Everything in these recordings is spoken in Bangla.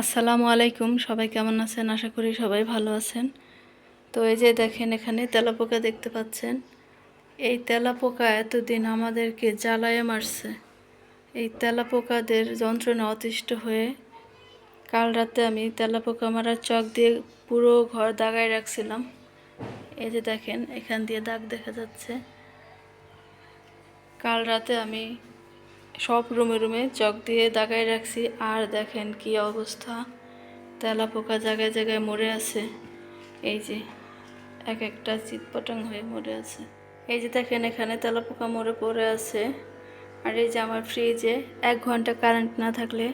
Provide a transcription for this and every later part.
আসসালামু আলাইকুম, সবাই কেমন আছেন? আশা করি সবাই ভালো আছেন। তো এই যে দেখেন, এখানে তেলাপোকা দেখতে পাচ্ছেন। এই তেলাপোকা এতদিন আমাদেরকে জ্বালায় মারছে। এই তেলাপোকাদের যন্ত্রণা অতিষ্ঠ হয়ে কাল রাতে আমি তেলাপোকা মারার চক দিয়ে পুরো ঘর দাগায় রাখছিলাম। এই যে দেখেন, এখান দিয়ে দাগ দেখা যাচ্ছে। কাল রাতে আমি সব রুমে রুমে চক দিয়ে দাগায় রাখছি, আর দেখেন কি অবস্থা। তেলা পোকা জায়গায় জায়গায় মরে আছে। এই যে, এক একটা চিৎপটাং হয়ে মরে আছে। এই যে দেখেন এখানে তেলা পোকা মরে পড়ে আছে। আর এই যে আমার ফ্রিজে এক ঘণ্টা কারেন্ট না থাকলে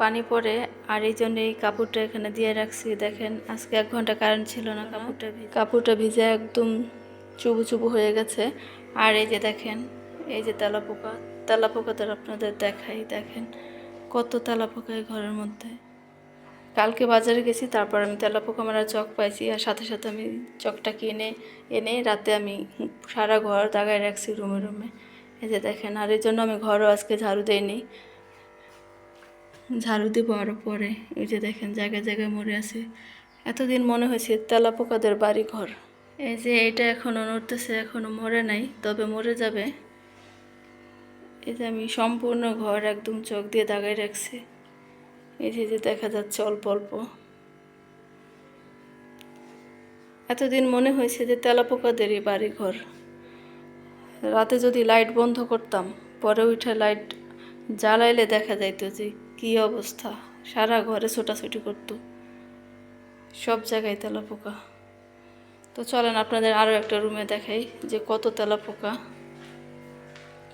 পানি পড়ে, আর এই জন্য এই কাপড়টা এখানে দিয়ে রাখছি। দেখেন, আজকে এক ঘণ্টা কারেন্ট ছিল না কাপড়টা কাপড়টা ভিজে একদম চুবু চুবু হয়ে গেছে। আর এই যে দেখেন, এই যে তেলা পোকা। তেলা পোকাদের আপনাদের দেখাই, দেখেন কত তেলা পোকা এই ঘরের মধ্যে। কালকে বাজারে গেছি, তারপর আমি তেলা পোকা মারা চক পাইছি আর সাথে সাথে আমি চকটা কিনে, এনে রাতে আমি সারা ঘর দাগায় রাখছি রুমে রুমে। এই যে দেখেন, আর এই জন্য আমি ঘরও আজকে ঝাড়ু দেইনি। ঝাড়ু দিব আরও পরে। এই যে দেখেন, জায়গায় জায়গায় মরে আছে। এতদিন মনে হয়েছে তেলা পোকাদের বাড়ি ঘর এই যে এটা এখনও নড়তেছে এখনও মরে নাই, তবে মরে যাবে। এই যে আমি সম্পূর্ণ ঘর একদম চোখ দিয়ে দাগায় রাখছি। এই যে যে দেখা যাচ্ছে অল্প অল্প। এতদিন মনে হয়েছে যে তেলাপোকাদেরই বাড়ি ঘর রাতে যদি লাইট বন্ধ করতাম, পরে উঠে লাইট জ্বালাইলে দেখা যাইত যে কি অবস্থা। সারা ঘরে ছোটাছুটি করতো। সব জায়গায় তেলাপোকা। তো চলেন আপনাদের আরও একটা রুমে দেখাই যে কত তেলাপোকা।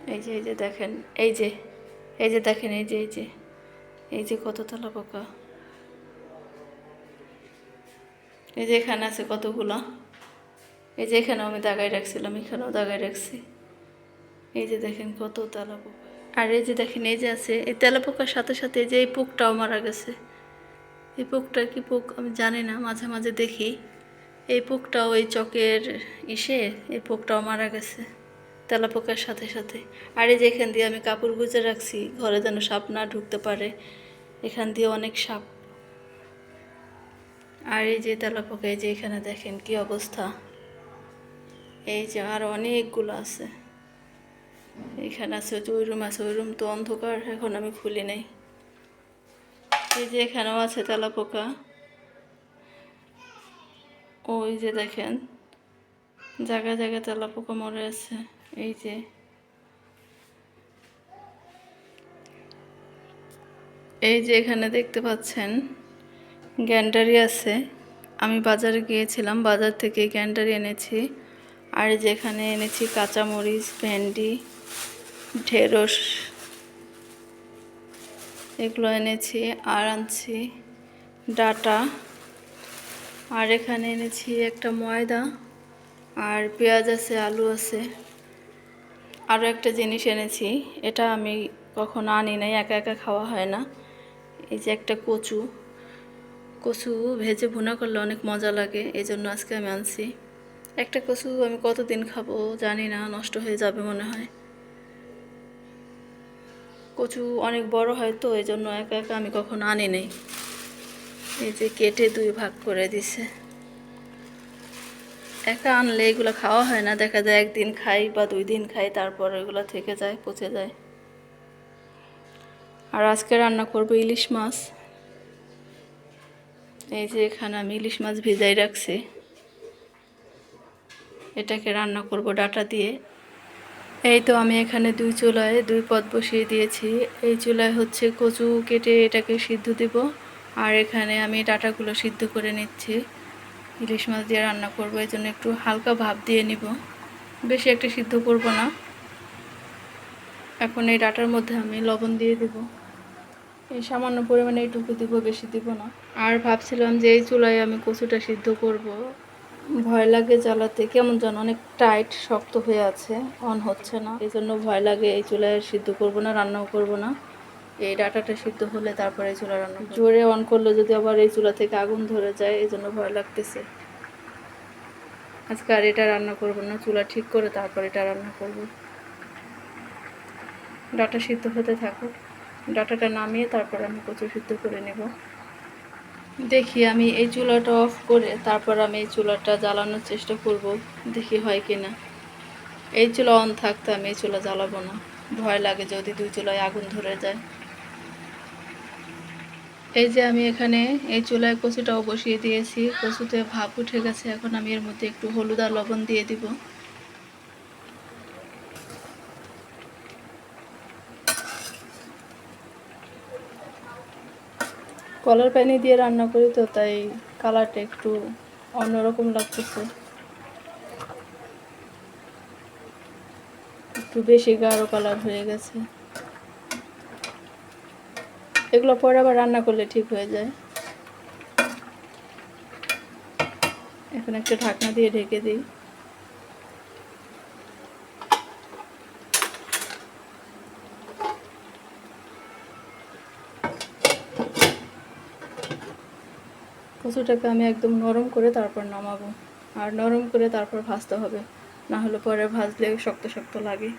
এই যে এই যে দেখেন, এই যে এই যে দেখেন, এই যে এই যে এই যে কত তলা পোকা। এই যে এখানে আছে কতগুলো। এই যে এখানেও আমি দাগায় রাখছিলাম, এখানেও দাগায় রাখছি। এই যে দেখেন কত তেলা পোকা। আর এই যে দেখেন, এই যে আছে, এই তেলা পোকার সাথে সাথে এই যে এই পোকটাও মারা গেছে। এই পোকটা কি পোক? আমি জানি না, মাঝে মাঝে দেখি। এই পোকটাও ওই চকের ইসে, এই পোকটাও মারা গেছে। তেলাপোকার সাথে সাথে। আর এই যে এখান দিয়ে আমি কাপড় গুজে রাখছি, ঘরে যেন সাপ না ঢুকতে পারে, এখান দিয়ে অনেক সাপ। আর এই যে তেলাপোকা, এই যে এখানে দেখেন কি অবস্থা। এই যে আর অনেকগুলো আছে। এখানে আছে ওই রুম আছে, ওই রুম তো অন্ধকার, এখন আমি খুলি নাই। এই যে এখানেও আছে তেলাপোকা। ওই যে দেখেন, জায়গায় জায়গায় তেলাপোকা মরে আছে। এই যে। এই যে এখানে দেখতে পাচ্ছেন, গ্যান্ডারি আছে। আমি বাজারে গিয়েছিলাম, বাজার থেকে গ্যান্ডারি এনেছি। আর যেখানে এনেছি কাঁচামরিচ, ভেন্ডি, ঢেঁড়স, এগুলো এনেছি। আর আনছি ডাটা। আর এখানে এনেছি একটা ময়দা। আর পেঁয়াজ আছে, আলু আছে। আরও একটা জিনিস এনেছি, এটা আমি কখনো আনি নাই, একা একা খাওয়া হয় না। এই যে একটা কচু কচু ভেজে ভুনা করলে অনেক মজা লাগে এই জন্য আজকে আমি আনছি। একটা কচু আমি কতদিন খাব জানি না, নষ্ট হয়ে যাবে মনে হয়। কচু অনেক বড় হয় তো এই জন্য একা একা আমি কখনো আনি নাই। এই যে কেটে দুই ভাগ করে দিছে। একা আনলে এগুলো খাওয়া হয় না। দেখা যায় একদিন খাই বা দুই দিন খাই, তারপর এগুলো থেকে যায়, পচে যায়। আর আজকে রান্না করব ইলিশ মাছ। এই যে এখানে আমি ইলিশ মাছ ভিজাই রাখছি। এটাকে রান্না করব ডাটা দিয়ে। এই তো আমি এখানে দুই চুলায় দুই পদ বসিয়ে দিয়েছি। এই চুলায় হচ্ছে কচু কেটে এটাকে সিদ্ধ দিব। আর এখানে আমি ডাটাগুলো সিদ্ধ করে নিচ্ছি। ইলিশ মাছ দিয়ে রান্না করব, এই জন্য একটু হালকা ভাব দিয়ে নিব। বেশি একটা সিদ্ধ করব না। এখন এই ডাটার মধ্যে আমি লবণ দিয়ে দেব। এই সামান্য পরিমাণে এইটুকু দিব, বেশি দিব না। আর ভাবছিলাম যে এই চুলায় আমি কচুটা সিদ্ধ করব। ভয় লাগে জ্বালাতে, কেমন যেন অনেক টাইট, শক্ত হয়ে আছে, অন হচ্ছে না। এই জন্য ভয় লাগে এই চুলায় সিদ্ধ করব না, রান্নাও করব না। এই ডাটাটা সিদ্ধ হলে তারপরে চুলা রান্না জোরে অন করলে যদি আবার এই চুলা থেকে আগুন ধরে যায় এই জন্য ভয় লাগতেছে। আজকে আর এটা রান্না করব না, চুলা ঠিক করে তারপর এটা রান্না করব। ডাটা সিদ্ধ হতে থাকুক। ডাটাটা নামিয়ে তারপর আমি কচু সিদ্ধ করে নেব। দেখি আমি এই চুলাটা অফ করে তারপর আমি এই চুলাটা জ্বালানোর চেষ্টা করব, দেখি হয় কি না এই চুলা অন থাকতে আমি এই চুলা জ্বালাবো না। ভয় লাগে যদি দুই চুলায় আগুন ধরে যায়। এই যে আমি এখানে এই চুলায় কচুটাও বসিয়ে দিয়েছি। কচুতে ভাপ উঠে গেছে, এখন আমি এর মধ্যে একটু হলুদ আর লবণ দিয়ে দিব। কলার পানি দিয়ে রান্না করি তো, তাই কালারটা একটু অন্যরকম লাগতেছে। একটু বেশি গাঢ় কালার হয়ে গেছে। এগুলো পরে আবার রান্না করলে ঠিক হয়ে যায়। এখন একটা ঢাকনা দিয়ে ঢেকে দিই। কচুটাকে আমি একদম নরম করে তারপর নামাবো। আর নরম করে তারপর ভাজতে হবে। না হলে পরে ভাজলে শক্ত শক্ত লাগে।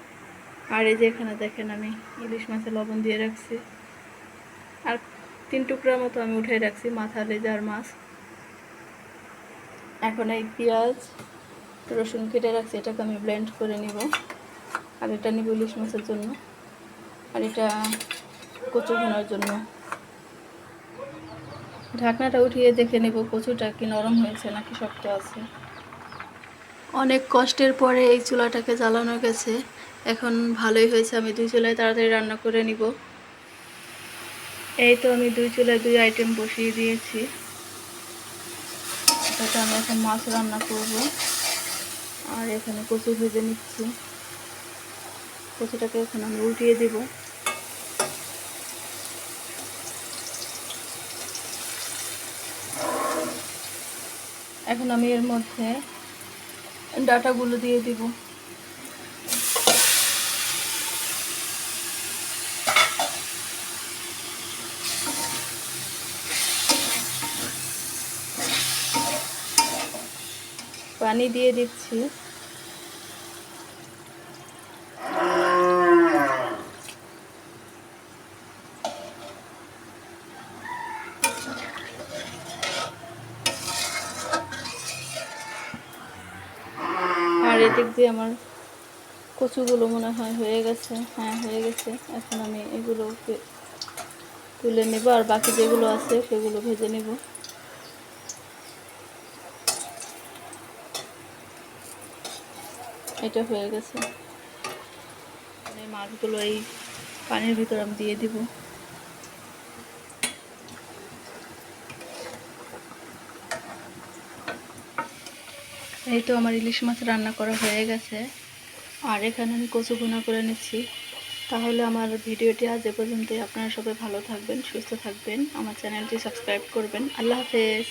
আর এই যে এখানে দেখেন আমি ইলিশ মাছে লবণ দিয়ে রাখছি। আর তিন টুকরার মতো আমি উঠে রাখছি, মাথা, লেজার মাছ এখন এই পেঁয়াজ, রসুন কেটে রাখছি, এটাকে আমি ব্লেন্ড করে নিব। আর এটা নিব ইলিশ মাছের জন্য। আর এটা কচু ভোনার জন্য। ঢাকনাটা উঠিয়ে দেখে নেব কচুটা কি নরম হয়েছে নাকি শক্ত আছে। অনেক কষ্টের পরে এই চুলাটাকে জ্বালানো গেছে। এখন ভালোই হয়েছে, আমি দুই চুলায় তাড়াতাড়ি রান্না করে নিব। এই তো আমি দুই চুলায় দুই আইটেম বসিয়ে দিয়েছি। এটাতে আমি এখন মাছ রান্না করব। আর এখানে কচু ভেজে নিচ্ছি। কচুটাকে এখন আমি উল্টিয়ে দিব। এখন আমি এর মধ্যে ডাটাগুলো দিয়ে দিব। পানি দিয়ে দিচ্ছি। আর এদিক দিয়ে আমার কচুগুলো মনে হয় হয়ে গেছে। হ্যাঁ হয়ে গেছে। এখন আমি এগুলোকে তুলে নেব আর বাকি যেগুলো আছে সেগুলো ভেজে নেব। এটা হয়ে গেছে। এই মাছগুলো এই পানির ভিতর আমি দিয়ে দিব। এই তো আমার ইলিশ মাছ রান্না করা হয়ে গেছে। আর এখানে আমি কচু গুঁড়া করে নিচ্ছি। তাহলে আমার ভিডিওটি আজ এ পর্যন্তই। আপনারা সবাই ভালো থাকবেন, সুস্থ থাকবেন। আমার চ্যানেলটি সাবস্ক্রাইব করবেন। আল্লাহ হাফেজ।